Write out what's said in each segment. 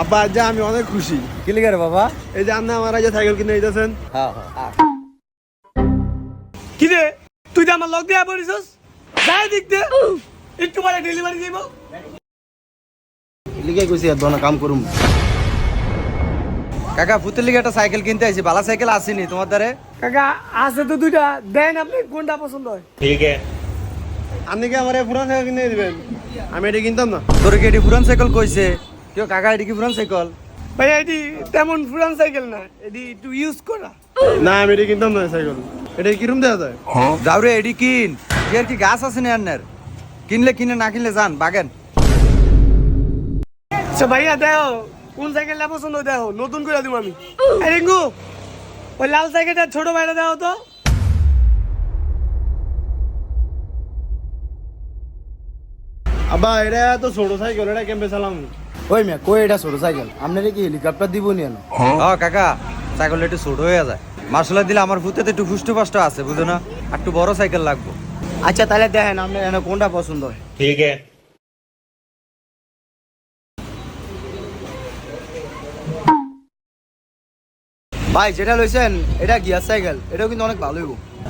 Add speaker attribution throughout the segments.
Speaker 1: আব্বা আজ যে আমি অনেক খুশি।
Speaker 2: কি লিখে বাবা?
Speaker 1: এই যে আপনি আমার আজ সাইকেল কিনে দিতেছেন।
Speaker 2: হ্যাঁ হ্যাঁ
Speaker 3: কি রে? তুই যে আমার লগ দিয়া পড়িছস? যাই দেখতে একটু পরে ডেলিভারি দিব।
Speaker 2: কইছি আর দোনো কাম করুম। কাকা ফুতের লিগে একটা সাইকেল কিনতে আইছি। ভালো সাইকেল আসেনি তোমার দ্বারে?
Speaker 3: কাকা আছে তো দুইটা। দেন আপনি কোনটা পছন্দ হয়?
Speaker 1: আপনি কি আমার পুরান সাইকেল কিনে দিবেন। আমি এটা কিনতাম না।
Speaker 2: তোর কি এটি পুরান সাইকেল কইছে? কেউ কাকা এটি কি পুরান সাইকেল
Speaker 3: ভাই এটি তেমন পুরান সাইকেল না এটি একটু ইউজ করা।
Speaker 1: না আমি এটা কিনতাম না সাইকেল। এটা কিরম দেওয়া যায়?
Speaker 2: যাও রে এডি কিন। এর কি গাছ আছে না আন্নার? কিনলে কিনে না কিনলে যান বাগেন।
Speaker 3: আচ্ছা ভাইয়া দেখো কোন সাইকেলটা পছন্দ দেখো নতুন করে দিব আমি। এই রিঙ্কু ওই লাল সাইকেলটা ছোট ভাইটা দেখো তো।
Speaker 1: আব্বা এটা তো ছোট সাইকেল এটা কেমবে চালাম?
Speaker 4: ওই মে কই এটা ছোট সাইকেল? আপনারা কি হেলিকপ্টার দিব নি না?
Speaker 2: ও কাকা সাইকেল একটু ছোট হয়ে যায়। মার্শাল দিলে আমার ফুতেতে একটু ফুষ্ট ফাষ্ট আছে বুঝো না? একটু বড় সাইকেল লাগবো।
Speaker 4: আচ্ছা তাহলে দেখেন আপনার এনে কোনটা পছন্দ হয়।
Speaker 5: ঠিক আছে।
Speaker 4: ভাই যেটা লইছেন এটা গিয়ার সাইকেল এটাও কিন্তু অনেক ভালো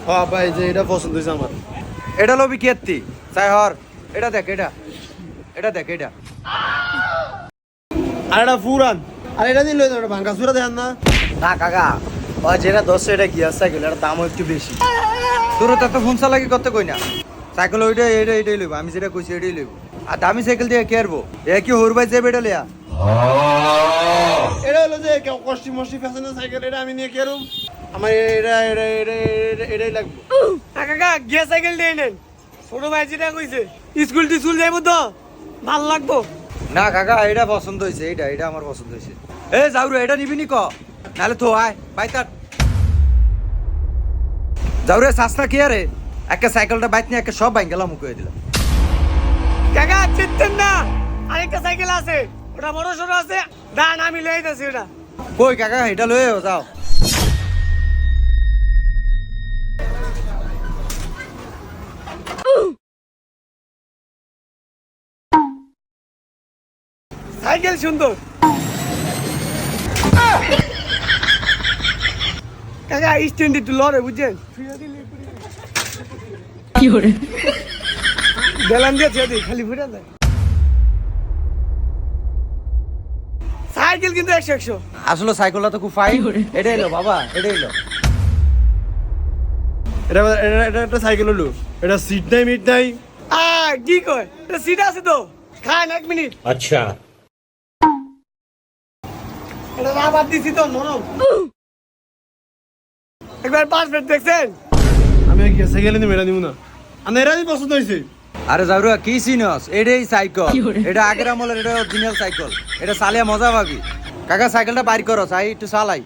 Speaker 1: হ্যাঁ ভাই যে এটা পছন্দ হয়েছে আমার।
Speaker 2: এটা লবি কেত্তি তাই হর এটা দেখ এটা। এটা দেখ এটা।
Speaker 1: আর এটা পুরান আর এটা দিন লই ওটা ভাঙ্গা চুরা দেখান না।
Speaker 4: না কাকা ও যেটা দশ এটা গিয়ার সাইকেল এটার দামও একটু বেশি।
Speaker 2: তোর তো এত ফোনসা লাগি করতে কই না? সাইকেল ওইটা এটা এটাই লইব আমি যেটা কইছি এটাই লইব। আর দামি সাইকেল দিয়ে কেরবো এ কি হরবাই যাবে এটা লিয়া
Speaker 1: এটা হলো যে কষ্টি মষ্টি ফ্যাশনের সাইকেল এটা আমি নিয়ে কেরম আমার এটা এটা এটা এটা- এটাই লাগবে।
Speaker 3: কাকা গিয়ার সাইকেল দিয়ে নেন। ছোট ভাই যেটা কইছে স্কুল টিস্কুল যাইব তো ভালো লাগবো।
Speaker 2: না, কাকা এটা পছন্দ হয়েছে এটা এটা আমার পছন্দ হয়েছে এ যাও এটা নিবি নি ক? নাহলে তো আয় বাই তার যাও রে সাসনা কি আরে? একটা সাইকেলটা বাইক নিয়ে, একটা সব বাইক গেলাম, মুখে দিলাম।
Speaker 3: কাকা, চিনতেন না? আরেকটা সাইকেল আছে, ওটা বড় সড়ো আছে। দান আমি লয়ে যাচ্ছি, ওটা।
Speaker 2: কই, কাকা, এটা লয়ে যাও।
Speaker 3: সাইকেল সুন্দর। কাকা স্ট্যান্ড একটু লড়ে বুঝছেন? কি করে? বেলান খালি ফুটে দেয় কিন্তু
Speaker 2: আসলে খুব বাবা এটা
Speaker 1: এটা একটা এটা নাই মিট নাই।
Speaker 3: আ কি কয়? এটা আছে তো। এক মিনিট।
Speaker 5: আচ্ছা।
Speaker 3: এটা রাবার দিছি তো নরম একবার পাঁচ মিনিট দেখছেন?
Speaker 1: আমি কি সাইকেল নিব নিব না। আর এটা পছন্দ হয়েছে।
Speaker 2: আরে যাবরু কি সিনস? এটাই সাইকেল। এটা আগের আমলের এটা অরিজিনাল সাইকেল। এটা চালিয়ে মজা পাবি। কাকা সাইকেলটা বাইর করো চাই একটু চালাই।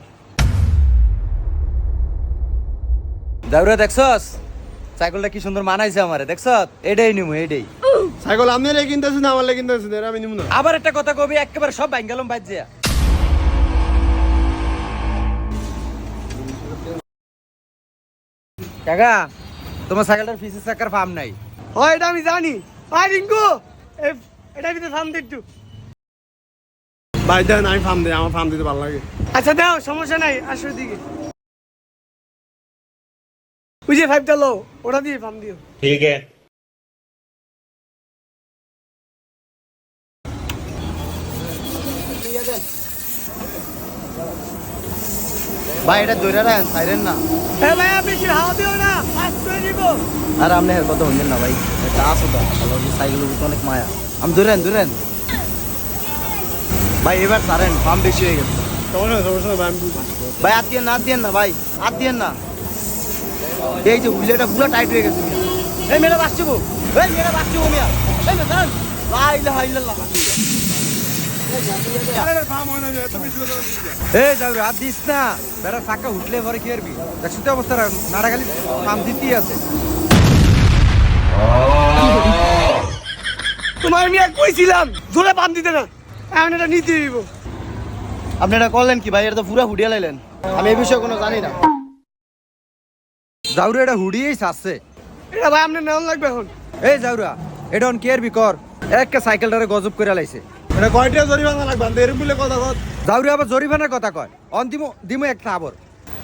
Speaker 2: যাবরু দেখছস? সাইকেলটা কি সুন্দর মানাইছে আমারে দেখছ এটাই নিমু এটাই।
Speaker 1: সাইকেল রে আমার আমি নিব না।
Speaker 2: আবার একটা কথা কবি একেবারে সব বাইন গেলাম যা কাকা তোমার সাইকেলটার ফিসের চাকার ফার্ম নাই।
Speaker 3: ও এটা আমি জানি। ভাই রিঙ্কু! এটা ভিতরে ফার্ম দিই একটু।
Speaker 1: ভাই দেন আমি ফার্ম দিই আমার ফার্ম দিতে ভালো লাগে।
Speaker 3: আচ্ছা দাও সমস্যা নাই আসো দিকে ওই যে ফাইভটা লো ওটা দিয়ে ফার্ম দিও।
Speaker 5: ঠিক আছে।
Speaker 4: ঠিক আছে ভাই এটা দৈরা রাখেন সাইরেন না।
Speaker 3: এ ভাইয়া বেশি হাওয়া দিও না পাস করে দিব
Speaker 4: আর আপনি এর কথা শুনছেন না ভাই এটা আসো ভালো সাইকেলের উপর অনেক মায়া। আমি ধরেন ধরেন। ভাই এবার সারেন পাম বেশি হয়ে গেছে।
Speaker 1: ভাই, আমি বুঝছি।
Speaker 4: ভাই হাত দিয়ে না হাত দিয়েন না ভাই হাত দিয়েন না। এই যে হুইলেটা পুরো টাইট হয়ে গেছে। এই মেয়েটা বাঁচছো গো। এই মেয়েটা বাঁচছো গো মিয়া। এই মেয়ে দাঁড়ান লা ইলাহা ইল্লাল্লাহ
Speaker 1: আরে ফার্ম হয় না যে, এত বেশি কথা বলছিস কেন?
Speaker 2: এ যাও রে, হাত দিস না। চাকা উঠলে পরে কি করবি? দেখছি তো অবস্থা পাম দিতেই আছে।
Speaker 3: তোমার মিয়া কইছিলাম জোরে পাম দিতে না। এখন এটা নিতে দিব
Speaker 4: আপনি এটা করলেন কি ভাই? এটা তো পুরো হুডিয়া লাইলেন। আমি এই বিষয়ে কোনো জানি না।
Speaker 2: যাও রে এটা হুড়িয়েই সাজছে
Speaker 3: এটা ভাই আপনার নেওয়া লাগবে এখন।
Speaker 2: এই যাওরা এটা অন কেয়ার বি কর? একটা সাইকেলটারে গজব করে লাইছে।
Speaker 1: এটা কয়টা জরিমানা লাগবে? এরকম বলে কথা কত
Speaker 2: যাওরে আবার জরিমানার কথা কয়। অন দিমু দিমু একটা আবর।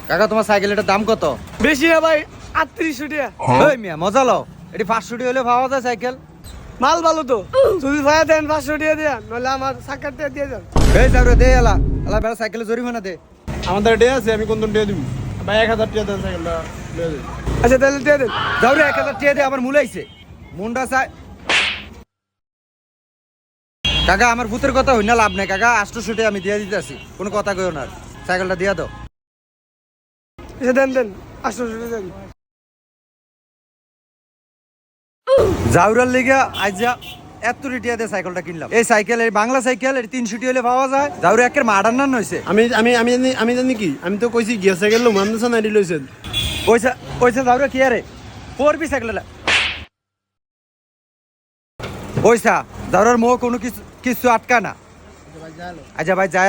Speaker 2: কাকা তোমার সাইকেল এটার দাম কত?
Speaker 3: বেশি না ভাই আটত্রিশশো টাকা।
Speaker 2: ওই মিয়া মজা লও। এটি পাঁচশো টাকা হলে পাওয়া যায় সাইকেল।
Speaker 3: মাল ভালো তো। যদি ভাইয়া দেন পাঁচশো টাকা দেন নাহলে আমার সাক্ষাৎ টাকা দিয়ে যান
Speaker 2: এই দে এলা। এলা বেলা সাইকেলে জরিমানা দে।
Speaker 1: আমাদের ডে আছে আমি কোন ডে দিব ভাই এক হাজার টাকা দেন সাইকেলটা
Speaker 3: আচ্ছা তাহলে দিয়ে দেন।
Speaker 2: এক হাজার টাকা দে আমার মুলাইছে মুন্ডা চাই কাকা আমার ভূতের কথা হই না লাভ নাই কাকা আষ্টশো টাকা আমি দিয়ে দিতেছি। কোনো কথা কইও না। সাইকেলটা দিয়া দাও।
Speaker 3: দেন দেন আটশো টাকা দেন।
Speaker 2: জাউরার লেগে আজ এত রিটিয়া দিয়ে সাইকেলটা কিনলাম। এই সাইকেল এই বাংলা সাইকেল এর তিনশো হলে পাওয়া যায়। জাউরে একের মাডার নান হয়েছে
Speaker 1: আমি আমি আমি জানি আমি জানি কি আমি তো কইছি গিয়া সাইকেল লো মান দিছেন আইডি লইছেন।
Speaker 2: পয়সা পয়সা জাউরে কি আরে? পড়বি সাইকেল পয়সা জাউরার মোহ কোনো কিছু কিছু আটকা না। আচ্ছা ভাই যাই